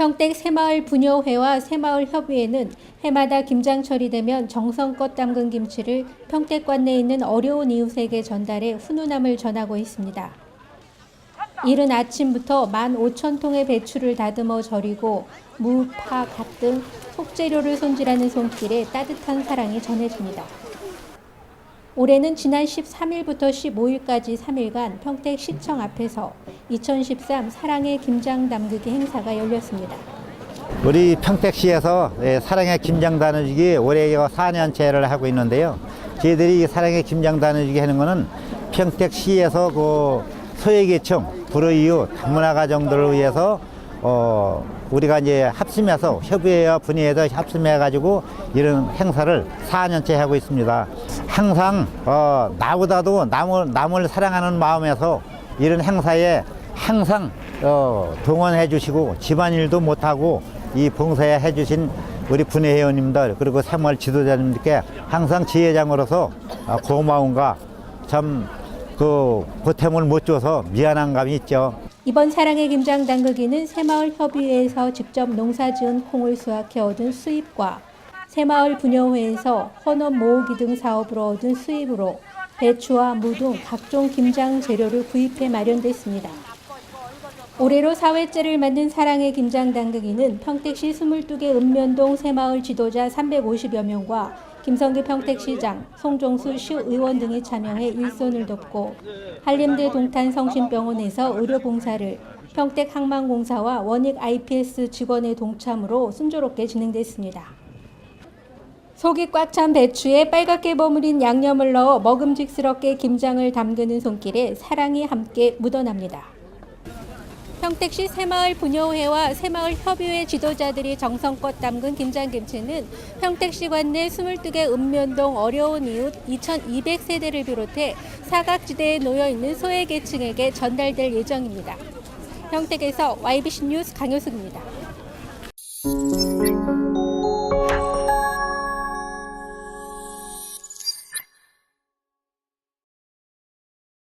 평택 새마을 분여회와 새마을 협의회는 해마다 김장철이 되면 정성껏 담근 김치를 평택 관내에 있는 어려운 이웃에게 전달해 훈훈함을 전하고 있습니다. 이른 아침부터 15,000통의 배추를 다듬어 절이고 무, 파, 갓 등 속재료를 손질하는 손길에 따뜻한 사랑이 전해집니다. 올해는 지난 13일부터 15일까지 3일간 평택 시청 앞에서 2013 사랑의 김장 담그기 행사가 열렸습니다. 우리 평택시에서 예, 사랑의 김장 나눠주기 올해 4년째를 하고 있는데요. 저희들이 이 사랑의 김장 나눠주기 하는 거는 평택시에서 그 소외계층, 불우이웃, 다문화 가정들을 위해서 어, 우리가 이제 합심해서 협의회와 분회에서 합심해가지고 이런 행사를 4년째 하고 있습니다. 항상 어, 나보다도 남을, 남을 사랑하는 마음에서 이런 행사에 항상 어, 동원해 주시고 집안일도 못하고 이 봉사에 해주신 우리 분회 회원님들 그리고 새마을 지도자님들께 항상 지회장으로서 어, 고마움과 참 그 보탬을 못 줘서 미안한 감이 있죠. 이번 사랑의 김장 담그기는 새마을 협의회에서 직접 농사 지은 콩을 수확해 얻은 수입과 새마을 분여회에서 헌업 모으기 등 사업으로 얻은 수입으로 배추와 무 등 각종 김장 재료를 구입해 마련됐습니다. 올해로 4회째를 맞는 사랑의 김장 담그기는 평택시 22개 읍면동 새마을 지도자 350여 명과 김성기 평택시장, 송종수 시의원 등이 참여해 일손을 돕고 한림대 동탄 성심병원에서 의료봉사를 평택 항만공사와 원익 IPS 직원의 동참으로 순조롭게 진행됐습니다. 속이 꽉 찬 배추에 빨갛게 버무린 양념을 넣어 먹음직스럽게 김장을 담그는 손길에 사랑이 함께 묻어납니다. 평택시 새마을 분여회와 새마을 협의회 지도자들이 정성껏 담근 김장김치는 평택시 관내 22개 읍면동 어려운 이웃 2,200세대를 비롯해 사각지대에 놓여 있는 소외계층에게 전달될 예정입니다. 평택에서 YBC 뉴스 강효숙입니다.